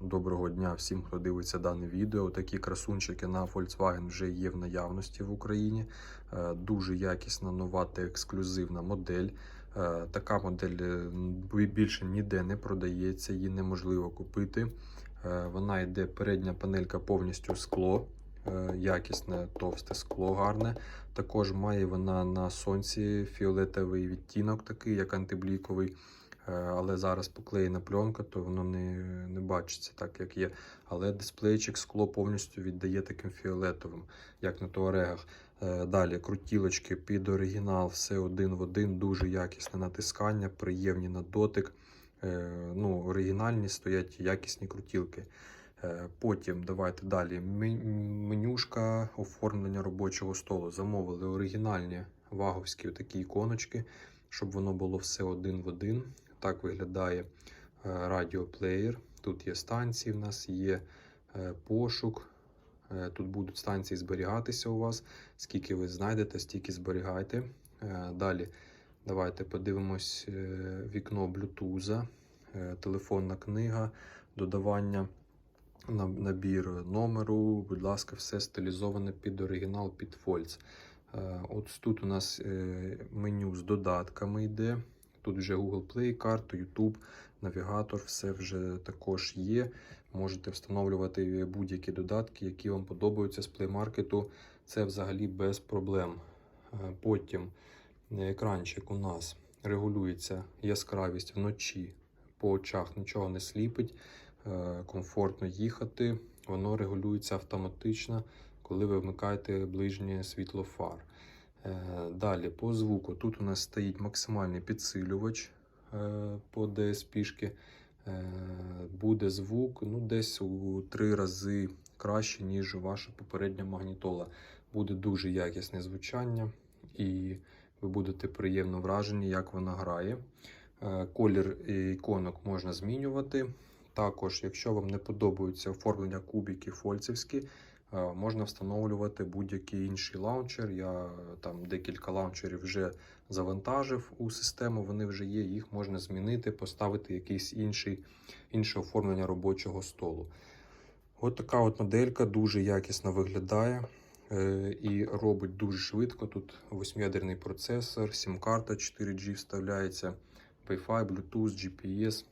Доброго дня всім, хто дивиться дане відео. Такі красунчики на Volkswagen вже є в наявності в Україні. Е, Дуже якісна, нова та ексклюзивна модель. Е, Така модель е, більше ніде не продається, її неможливо купити. Вона йде передня панелька повністю скло, якісне товсте скло, гарне. Також має вона на сонці фіолетовий відтінок, такий як антибліковий. Е, але зараз поклеєна пленка, то воно не, не бачиться так, як є. Але дисплейчик скло повністю віддає таким фіолетовим, як на туарегах. Е, Далі крутілочки під оригінал, все один в один, дуже якісне натискання, приємні на дотик. Е, Ну, оригінальні стоять якісні крутілки. Потім давайте далі. Менюшка оформлення робочого столу. Замовили оригінальні ваговські такі іконочки, щоб воно було все один в один. Так виглядає е, радіоплеєр. Тут є станції, в нас є е, пошук. Е, Тут будуть станції зберігатися у вас. Скільки ви знайдете, стільки зберігайте. Далі давайте подивимось вікно е, телефонна книга, додавання, набір номеру. Будь ласка, все стилізоване під оригінал, під фольц. От тут у нас меню з додатками йде. Тут вже Google Play, карта, YouTube, навігатор, все вже також є. Можете встановлювати будь-які додатки, які вам подобаються з Play Market. Це взагалі без проблем. Е, Потім е, екранчик у нас регулюється яскравість вночі. По очах нічого не сліпить, е, комфортно їхати. Воно регулюється автоматично, коли ви вмикаєте ближнє світло фар. Е, Далі по звуку. Тут у нас стоїть максимальний підсилювач е, по DSP. Е, Буде звук ну, десь у три рази краще, ніж ваша попередня магнітола. Буде дуже якісне звучання, і ви будете приємно вражені, як вона грає. Колір іконок можна змінювати. Також, якщо вам не подобаються оформлення кубиків фольцівські, Е, Можна встановлювати будь-який інший лаунчер. Я е, там декілька лаунчерів вже завантажив у систему. Вони вже є. Їх можна змінити, поставити якийсь інший, інше оформлення робочого столу. От така от моделька дуже якісно виглядає е, і робить дуже швидко. Тут восьмиядерний процесор, сім-карта 4G вставляється, Wi-Fi, Bluetooth, GPS.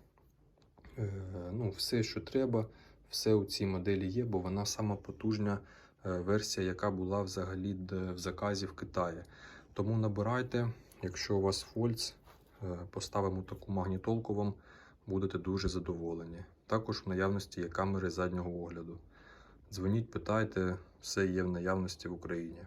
Е, ну, все, що треба, все у цій моделі є, бо вона сама потужна е, версія, яка була взагалі в заказі в Китаї. Тому набирайте, якщо у вас фольц, е, поставимо таку магнітолку вам, будете дуже задоволені. Також в наявності є камери заднього огляду. Дзвоніть, питайте, все є в наявності в Україні.